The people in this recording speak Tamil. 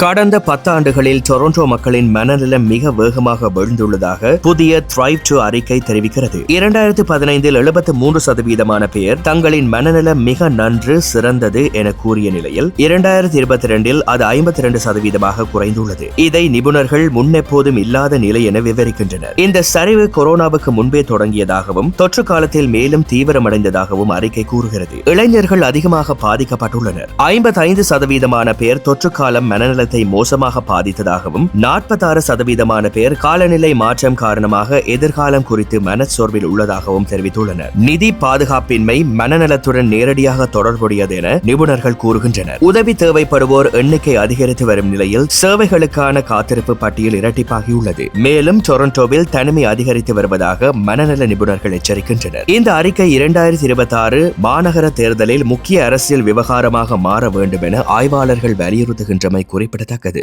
கடந்த பத்தாண்டுகளில் டொரண்டோ மக்களின் மனநலம் மிக வேகமாக விழுந்துள்ளதாக புதிய த்ரைவ் டு அறிக்கை தெரிவிக்கிறது. இரண்டாயிரத்து பதினைந்தில் எழுபத்து மூன்று சதவீதமான பேர் தங்களின் மனநலம் மிக நன்று சிறந்தது என கூறிய நிலையில் இரண்டாயிரத்தி இருபத்தி இரண்டில் அது ஐம்பத்தி இரண்டு சதவீதமாக குறைந்துள்ளது. இதை நிபுணர்கள் முன்னெப்போதும் இல்லாத நிலை என விவரிக்கின்றனர். இந்த சரிவு கொரோனாவுக்கு முன்பே தொடங்கியதாகவும் தொற்று காலத்தில் மேலும் தீவிரமடைந்ததாகவும் அறிக்கை கூறுகிறது. இளைஞர்கள் அதிகமாக பாதிக்கப்பட்டுள்ளனர். ஐம்பத்தைந்து சதவீதமான பேர் தொற்று காலம் மனநல மனநலத்தை மோசமாக பாதித்ததாகவும் நாற்பத்தாறு சதவீதமான பேர் காலநிலை மாற்றம் காரணமாக எதிர்காலம் குறித்து மனச்சோர்வில் உள்ளதாகவும் தெரிவித்துள்ளனர். நிதி பாதுகாப்பின்மை மனநலத்துடன் நேரடியாக தொடர்புடையது என நிபுணர்கள் கூறுகின்றனர். உதவி தேவைப்படுவோர் எண்ணிக்கை அதிகரித்து வரும் நிலையில் சேவைகளுக்கான காத்திருப்பு பட்டியல் இரட்டிப்பாகியுள்ளது. மேலும் டொரண்டோவில் தனிமை அதிகரித்து வருவதாக மனநல நிபுணர்கள் எச்சரிக்கின்றனர். இந்த அறிக்கை இரண்டாயிரத்தி இருபத்தி ஆறு மாநகர தேர்தலில் முக்கிய அரசியல் விவகாரமாக மாற வேண்டும் என ஆய்வாளர்கள் வலியுறுத்துகின்றமை குறிப்பிடத்தக்கது.